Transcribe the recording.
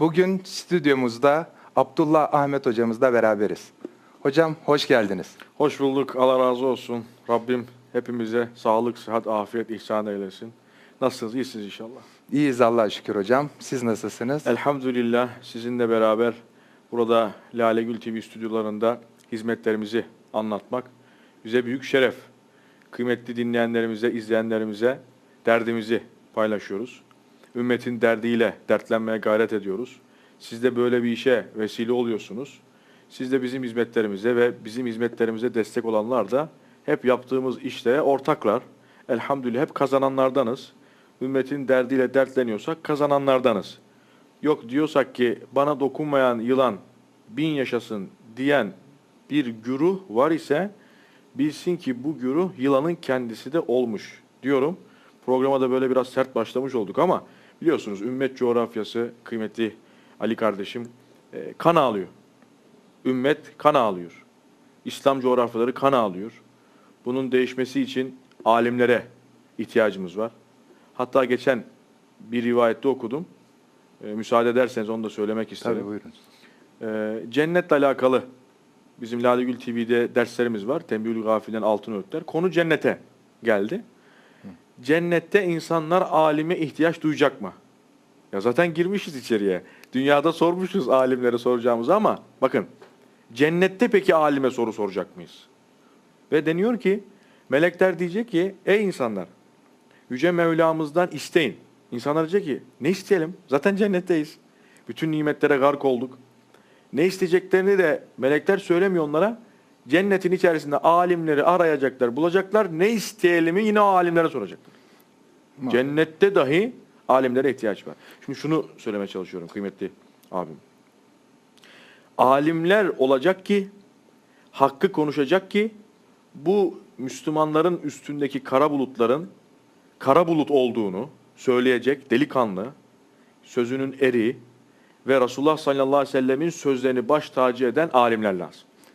Bugün stüdyomuzda Abdullah Ahmet hocamızla beraberiz. Hocam hoş geldiniz. Hoş bulduk. Allah razı olsun. Rabbim hepimize sağlık, sıhhat, afiyet ihsan eylesin. Nasılsınız? İyisiniz inşallah. İyiyiz Allah'a şükür hocam. Siz nasılsınız? Elhamdülillah sizinle beraber burada Lale Gül TV stüdyolarında hizmetlerimizi anlatmak bize büyük şeref. Kıymetli dinleyenlerimize, izleyenlerimize derdimizi paylaşıyoruz. Ümmetin derdiyle dertlenmeye gayret ediyoruz. Siz de böyle bir işe vesile oluyorsunuz. Siz de bizim hizmetlerimize ve bizim hizmetlerimize destek olanlar da hep yaptığımız işlere ortaklar. Elhamdülillah hep kazananlardanız. Ümmetin derdiyle dertleniyorsak kazananlardanız. Yok diyorsak ki bana dokunmayan yılan bin yaşasın diyen bir güruh var ise bilsin ki bu güruh yılanın kendisi de olmuş diyorum. Programa da böyle biraz sert başlamış olduk ama biliyorsunuz ümmet coğrafyası kıymetli Ali kardeşim e, kan ağlıyor. Ümmet kan ağlıyor. İslam coğrafyaları kan ağlıyor. Bunun değişmesi için alimlere ihtiyacımız var. Hatta geçen bir rivayette okudum. E, müsaade ederseniz onu da söylemek isterim. Tabii buyurun. Ee, cennetle alakalı bizim Lale Gül TV'de derslerimiz var. Tembihül Gafil'den Altın Öğütler. Konu cennete geldi. Cennette insanlar alime ihtiyaç duyacak mı? Ya zaten girmişiz içeriye. Dünyada sormuşuz alimlere soracağımızı ama bakın cennette peki alime soru soracak mıyız? Ve deniyor ki melekler diyecek ki ey insanlar Yüce Mevlamızdan isteyin. İnsanlar diyecek ki ne isteyelim? Zaten cennetteyiz. Bütün nimetlere gark olduk. Ne isteyeceklerini de melekler söylemiyor onlara. Cennetin içerisinde alimleri arayacaklar, bulacaklar. Ne isteyelimi yine o alimlere soracaklar. Cennette dahi alimlere ihtiyaç var. Şimdi şunu söylemeye çalışıyorum kıymetli abim. Alimler olacak ki, hakkı konuşacak ki, bu Müslümanların üstündeki kara bulutların kara bulut olduğunu söyleyecek delikanlı, sözünün eri ve Resulullah sallallahu aleyhi ve sellemin sözlerini baş tacı eden alimler lazım.